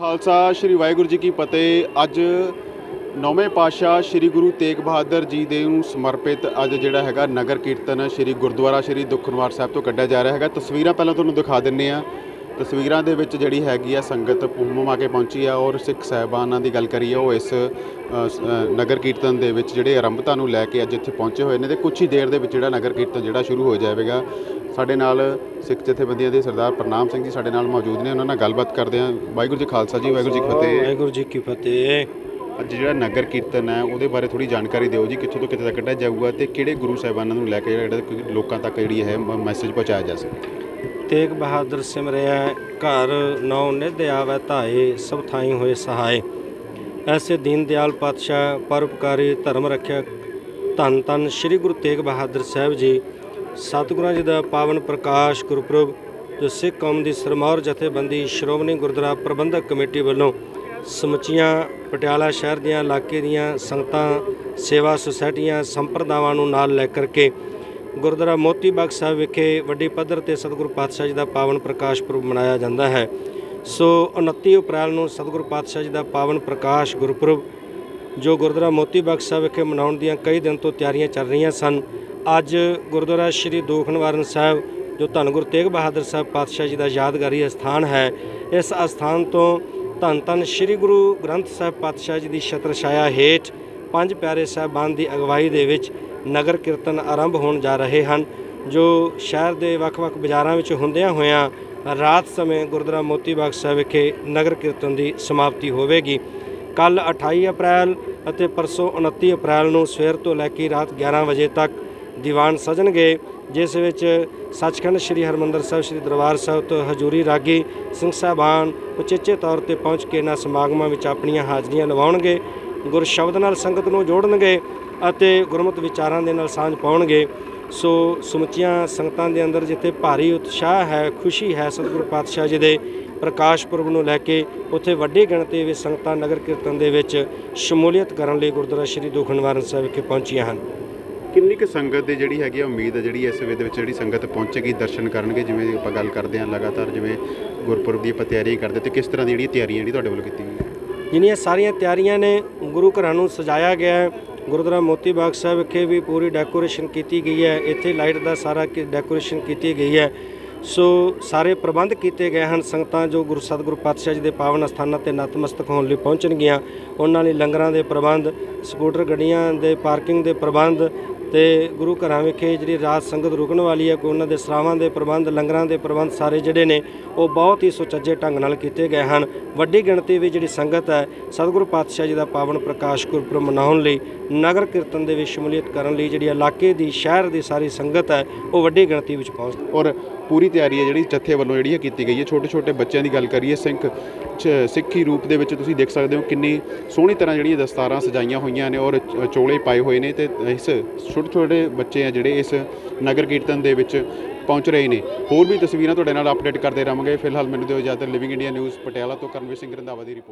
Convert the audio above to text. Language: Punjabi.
ਖਾਲਸਾ, ਸ੍ਰੀ ਵਾਹਿਗੁਰੂ ਜੀ ਕੀ ਫਤਿਹ। ਅੱਜ ਨੌਵੇਂ ਪਾਤਸ਼ਾਹ ਸ੍ਰੀ ਗੁਰੂ ਤੇਗ ਬਹਾਦਰ ਜੀ ਦੇ ਨੂੰ ਸਮਰਪਿਤ ਅੱਜ ਜਿਹੜਾ ਹੈਗਾ ਨਗਰ ਕੀਰਤਨ ਸ੍ਰੀ ਗੁਰਦੁਆਰਾ ਸ੍ਰੀ ਦੁਖਨਵਾਰ ਸਾਹਿਬ ਤੋਂ ਕੱਢਿਆ ਜਾ ਰਿਹਾ ਹੈਗਾ। ਤਸਵੀਰਾਂ ਪਹਿਲਾਂ ਤੁਹਾਨੂੰ ਦਿਖਾ ਦਿੰਨੇ ਆ ਤਸਵੀਰਾਂ ਦੇ ਵਿੱਚ ਜਿਹੜੀ ਹੈਗੀ ਆ ਸੰਗਤ ਪੁੰਮਾ ਕੇ ਪਹੁੰਚੀ ਆ ਔਰ ਸਿੱਖ ਸਾਹਿਬਾਨਾਂ ਦੀ ਗੱਲ ਕਰੀਏ, ਉਹ ਇਸ ਨਗਰ ਕੀਰਤਨ ਦੇ ਵਿੱਚ ਜਿਹੜੇ ਆਰੰਭਤਾ ਨੂੰ ਲੈ ਕੇ ਅੱਜ ਇੱਥੇ ਪਹੁੰਚੇ ਹੋਏ ਨੇ ਤੇ ਕੁਝ ਹੀ ਦੇਰ ਦੇ ਵਿੱਚ ਜਿਹੜਾ ਨਗਰ ਕੀਰਤਨ ਜਿਹੜਾ ਸ਼ੁਰੂ ਹੋ ਜਾਵੇਗਾ। ਸਾਡੇ ਨਾਲ ਸਿੱਖ ਜਥੇਬੰਦੀਆਂ ਦੇ ਸਰਦਾਰ ਪ੍ਰਨਾਮ ਸਿੰਘ ਜੀ ਸਾਡੇ ਨਾਲ ਮੌਜੂਦ ਨੇ ਉਹਨਾਂ ਨਾਲ ਗੱਲਬਾਤ ਕਰਦੇ ਹਾਂ। ਵਾਹਿਗੁਰੂ ਜੀ ਖਾਲਸਾ ਜੀ ਵਾਹਿਗੁਰੂ ਜੀ ਕੀ ਫਤਿਹ। ਵਾਹਿਗੁਰੂ ਜੀ ਕੀ ਫਤਿਹ। ਅੱਜ ਜਿਹੜਾ ਨਗਰ ਕੀਰਤਨ ਹੈ ਉਹਦੇ ਬਾਰੇ ਥੋੜੀ ਜਾਣਕਾਰੀ ਦਿਓ ਜੀ ਕਿੱਥੋਂ ਤੋਂ ਕਿੱਥੇ ਤੱਕ ਕੱਢਿਆ ਜਾਊਗਾ ਤੇ ਕਿਹੜੇ ਗੁਰੂ ਸਾਹਿਬਾਨਾਂ ਨੂੰ ਲੈ ਕੇ ਜਿਹੜਾ ਲੋਕਾਂ ਤੱਕ ਜਿਹੜੀ ਹੈ ਮੈਸੇਜ ਪਹੁੰਚਾਇਆ ਜਾ ਸਕੇ? ਤੇਗ ਬਹਾਦਰ ਸਿਮਰਿਆ ਘਰ ਨੌ ਨਿਧ ਆਵੈ ਧਾਏ ਸਭ ਥਾਈ ਹੋਏ ਸਹਾਏ। ਐਸੇ ਦੀਨ ਦਿਆਲ ਪਾਤਸ਼ਾਹ ਪਰਉਪਕਾਰੀ ਧਰਮ ਰੱਖਿਆ। ਧੰਨ ਧੰਨ ਸ੍ਰੀ ਗੁਰੂ ਤੇਗ ਬਹਾਦਰ ਸਾਹਿਬ ਜੀ ਸਤਿਗੁਰਾਂ ਜੀ ਦਾ ਪਾਵਨ ਪ੍ਰਕਾਸ਼ ਗੁਰਪੁਰਬ, ਜੋ ਸਿੱਖ ਕੌਮ ਦੀ ਸਰਮੌਰ ਜਥੇਬੰਦੀ ਸ਼੍ਰੋਮਣੀ ਗੁਰਦੁਆਰਾ ਪ੍ਰਬੰਧਕ ਕਮੇਟੀ ਵੱਲੋਂ ਸਮੁੱਚੀਆਂ ਪਟਿਆਲਾ ਸ਼ਹਿਰ ਦੀਆਂ, ਇਲਾਕੇ ਦੀਆਂ ਸੰਗਤਾਂ, ਸੇਵਾ ਸੁਸਾਇਟੀਆਂ, ਸੰਪਰਦਾਵਾਂ ਨੂੰ ਨਾਲ ਲੈ ਕਰਕੇ ਗੁਰਦੁਆਰਾ ਮੋਤੀ ਬਾਗ ਸਾਹਿਬ ਵਿਖੇ ਵੱਡੀ ਪੱਧਰ ਤੇ ਸਤਿਗੁਰੂ ਪਾਤਸ਼ਾਹ ਜੀ ਦਾ ਪਾਵਨ ਪ੍ਰਕਾਸ਼ ਪੁਰਬ ਮਨਾਇਆ ਜਾਂਦਾ ਹੈ। ਸੋ 29 ਅਪ੍ਰੈਲ ਨੂੰ ਸਤਿਗੁਰੂ ਪਾਤਸ਼ਾਹ ਜੀ ਦਾ ਪਾਵਨ ਪ੍ਰਕਾਸ਼ ਗੁਰਪੁਰਬ, ਜੋ ਗੁਰਦੁਆਰਾ ਮੋਤੀ ਬਾਗ ਸਾਹਿਬ ਵਿਖੇ ਮਨਾਉਣ ਦੀਆਂ ਕਈ ਦਿਨ ਤੋਂ ਤਿਆਰੀਆਂ ਚੱਲ ਰਹੀਆਂ ਸਨ। ਅੱਜ ਗੁਰਦੁਆਰਾ ਸ਼੍ਰੀ ਦੋਖ ਨਿਵਾਰਨ ਸਾਹਿਬ, ਜੋ ਧੰਨ ਗੁਰੂ ਤੇਗ ਬਹਾਦਰ ਸਾਹਿਬ ਪਾਤਸ਼ਾਹ ਜੀ ਦਾ ਯਾਦਗਾਰੀ ਅਸਥਾਨ ਹੈ, ਇਸ ਅਸਥਾਨ ਤੋਂ ਧੰਨ ਧੰਨ ਸ੍ਰੀ ਗੁਰੂ ਗ੍ਰੰਥ ਸਾਹਿਬ ਪਾਤਸ਼ਾਹ ਜੀ ਦੀ ਛਤਰ ਛਾਇਆ ਹੇਠ ਪੰਜ ਪਿਆਰੇ ਸਾਹਿਬਾਨ ਦੀ ਅਗਵਾਈ ਦੇ ਵਿੱਚ ਨਗਰ ਕੀਰਤਨ ਆਰੰਭ ਹੋਣ ਜਾ ਰਹੇ ਹਨ, ਜੋ ਸ਼ਹਿਰ ਦੇ ਵੱਖ-ਵੱਖ ਬਾਜ਼ਾਰਾਂ ਵਿੱਚ ਹੁੰਦਿਆਂ ਹੋਇਆਂ ਰਾਤ ਸਮੇਂ ਗੁਰਦੁਆਰਾ ਮੋਤੀ ਬਾਗ ਸਾਹਿਬ ਵਿਖੇ ਨਗਰ ਕੀਰਤਨ ਦੀ ਸਮਾਪਤੀ ਹੋਵੇਗੀ। ਕੱਲ 28 ਅਪ੍ਰੈਲ ਅਤੇ ਪਰਸੋਂ 29 ਅਪ੍ਰੈਲ ਨੂੰ ਸਵੇਰ ਤੋਂ ਲੈ ਕੇ ਰਾਤ 11 ਵਜੇ ਤੱਕ ਦੀਵਾਨ ਸਜਣਗੇ, ਜਿਸ ਵਿੱਚ ਸੱਚਖੰਡ ਸ੍ਰੀ ਹਰਮੰਦਰ ਸਾਹਿਬ, ਸ੍ਰੀ ਦਰਬਾਰ ਸਾਹਿਬ ਤੋਂ ਹਜੂਰੀ ਰਾਗੀ ਸਿੰਘ ਸਾਹਿਬਾਨ ਉਚੇਚੇ ਤੌਰ ਤੇ ਪਹੁੰਚ ਕੇ ਇਹਨਾਂ ਸਮਾਗਮਾਂ ਵਿੱਚ ਆਪਣੀਆਂ ਹਾਜ਼ਰੀਆਂ ਲਵਾਉਣਗੇ ਗੁਰ ਸ਼ਬਦ ਨਾਲ ਸੰਗਤ ਨੂੰ ਜੋੜਨਗੇ ਅਤੇ ਗੁਰਮਤਿ ਵਿਚਾਰਾਂ ਦੇ ਨਾਲ ਸਾਂਝ ਪਾਉਣਗੇ। ਸੋ ਸਮੁੱਚੀਆਂ ਸੰਗਤਾਂ ਦੇ ਅੰਦਰ ਜਿੱਥੇ ਭਾਰੀ ਉਤਸ਼ਾਹ ਹੈ, ਖੁਸ਼ੀ ਹੈ, ਸਤਿਗੁਰੂ ਪਾਤਸ਼ਾਹ ਜੀ ਦੇ ਪ੍ਰਕਾਸ਼ ਪੁਰਬ ਨੂੰ ਲੈ ਕੇ ਉੱਥੇ ਵੱਡੀ ਗਿਣਤੀ ਵਿੱਚ ਸੰਗਤਾਂ ਨਗਰ ਕੀਰਤਨ ਦੇ ਵਿੱਚ ਸ਼ਮੂਲੀਅਤ ਕਰਨ ਲਈ ਗੁਰਦੁਆਰਾ ਸ਼੍ਰੀ ਦੁਖ ਨਿਵਾਰਨ ਸਾਹਿਬ ਵਿਖੇ ਪਹੁੰਚੀਆਂ ਹਨ। ਕਿੰਨੀ ਕੁ ਸੰਗਤ ਦੀ ਜਿਹੜੀ ਹੈਗੀ ਆ ਉਮੀਦ ਹੈ ਜਿਹੜੀ ਇਸ ਵੇ ਦੇ ਵਿੱਚ ਜਿਹੜੀ ਸੰਗਤ ਪਹੁੰਚੇਗੀ, ਦਰਸ਼ਨ ਕਰਨਗੇ, ਜਿਵੇਂ ਆਪਾਂ ਗੱਲ ਕਰਦੇ ਹਾਂ ਲਗਾਤਾਰ, ਜਿਵੇਂ ਗੁਰਪੁਰਬ ਦੀ ਆਪਾਂ ਤਿਆਰੀ ਕਰਦੇ ਤੇ ਕਿਸ ਤਰ੍ਹਾਂ ਦੀ ਜਿਹੜੀ ਤਿਆਰੀਆਂ ਜਿਹੜੀ ਤੁਹਾਡੇ ਵੱਲੋਂ ਕੀਤੀ ਗਈ ਹੈ ਜਿੰਨੀਆਂ ਸਾਰੀਆਂ ਤਿਆਰੀਆਂ ਨੇ, ਗੁਰੂ ਘਰਾਂ ਨੂੰ ਸਜਾਇਆ ਗਿਆ ਹੈ। ਗੁਰਦੁਆਰਾ ਮੋਤੀ ਬਾਗ ਸਾਹਿਬ ਵਿਖੇ ਵੀ ਪੂਰੀ ਡੈਕੋਰੇਸ਼ਨ ਕੀਤੀ ਗਈ ਹੈ। ਇੱਥੇ ਲਾਈਟ ਦਾ ਸਾਰਾ ਡੈਕੋਰੇਸ਼ਨ ਕੀਤੀ ਗਈ ਹੈ। ਸੋ ਸਾਰੇ ਪ੍ਰਬੰਧ ਕੀਤੇ ਗਏ ਹਨ। ਸੰਗਤਾਂ ਜੋ ਗੁਰੂ ਸਤਿਗੁਰੂ ਪਾਤਸ਼ਾਹ ਜੀ ਦੇ ਪਾਵਨ ਅਸਥਾਨਾਂ ਤੇ ਨਤਮਸਤਕ ਹੋਣ ਲਈ ਪਹੁੰਚਣਗੀਆਂ। ਉਹਨਾਂ ਲਈ ਲੰਗਰਾਂ ਦੇ ਪ੍ਰਬੰਧ, ਸਕੂਟਰ ਗੱਡੀਆਂ ਦੇ ਪਾਰਕਿੰਗ ਦੇ ਪ੍ਰਬੰਧ ਤੇ ਗੁਰੂ ਘਰਾਂ ਵਿਖੇ ਜਿਹੜੀ ਰਾਤ ਸੰਗਤ ਰੁਕਣ ਵਾਲੀ ਹੈ, ਕੋਈ ਉਹਨਾਂ ਦੇ ਸਰਾਵਾਂ ਦੇ ਪ੍ਰਬੰਧ, ਲੰਗਰਾਂ ਦੇ ਪ੍ਰਬੰਧ ਸਾਰੇ ਜਿਹੜੇ ਨੇ, ਉਹ ਬਹੁਤ ਹੀ ਸੁਚੱਜੇ ਢੰਗ ਨਾਲ ਕੀਤੇ ਗਏ ਹਨ। ਵੱਡੀ ਗਿਣਤੀ ਵਿੱਚ ਜਿਹੜੀ ਸੰਗਤ ਹੈ, ਸਤਿਗੁਰੂ ਪਾਤਸ਼ਾਹ ਜੀ ਦਾ ਪਾਵਨ ਪ੍ਰਕਾਸ਼ ਗੁਰਪੁਰਬ ਮਨਾਉਣ ਲਈ, ਨਗਰ ਕੀਰਤਨ ਦੇ ਵਿੱਚ ਸ਼ਮੂਲੀਅਤ ਕਰਨ ਲਈ ਜਿਹੜੀ ਇਲਾਕੇ ਦੀ, ਸ਼ਹਿਰ ਦੀ ਸਾਰੀ ਸੰਗਤ ਹੈ, ਉਹ ਵੱਡੀ ਗਿਣਤੀ ਵਿੱਚ ਪਹੁੰਚਦੀ ਔਰ ਪੂਰੀ ਤਿਆਰੀ ਹੈ ਜਿਹੜੀ ਜੱਥੇ ਵੱਲੋਂ ਜਿਹੜੀ ਹੈ ਕੀਤੀ ਗਈ ਹੈ। ਛੋਟੇ ਛੋਟੇ ਬੱਚਿਆਂ ਦੀ ਗੱਲ ਕਰੀਏ, ਸਿੱਖ ਸਿੱਖੀ ਰੂਪ ਦੇ ਵਿੱਚ ਤੁਸੀਂ ਦੇਖ ਸਕਦੇ ਹੋ ਕਿੰਨੀ ਸੋਹਣੀ ਤਰ੍ਹਾਂ ਜਿਹੜੀਆਂ ਦਸਤਾਰਾਂ ਸਜਾਈਆਂ ਹੋਈਆਂ ਨੇ ਔਰ ਚੋਲੇ ਪਾਏ ਹੋਏ ਨੇ ਤੇ ਇਸ ਛੋਟੇ ਛੋਟੇ ਬੱਚੇ ਆ ਜਿਹੜੇ ਇਸ ਨਗਰ ਕੀਰਤਨ ਦੇ ਵਿੱਚ ਪਹੁੰਚ ਰਹੇ ਨੇ। ਹੋਰ ਵੀ ਤਸਵੀਰਾਂ ਤੁਹਾਡੇ ਨਾਲ ਅਪਡੇਟ ਕਰਦੇ ਰਹਾਂਗੇ। ਫਿਲਹਾਲ ਮੈਨੂੰ ਦਿਓ ਇਜਾਜ਼ਤ। ਲਿਵਿੰਗ ਇੰਡੀਆ ਨਿਊਜ਼ ਪਟਿਆਲਾ ਤੋਂ ਕਰਨਵੀਰ ਸਿੰਘ ਰੰਧਾਵਾ ਦੀ ਰਿਪੋਰਟ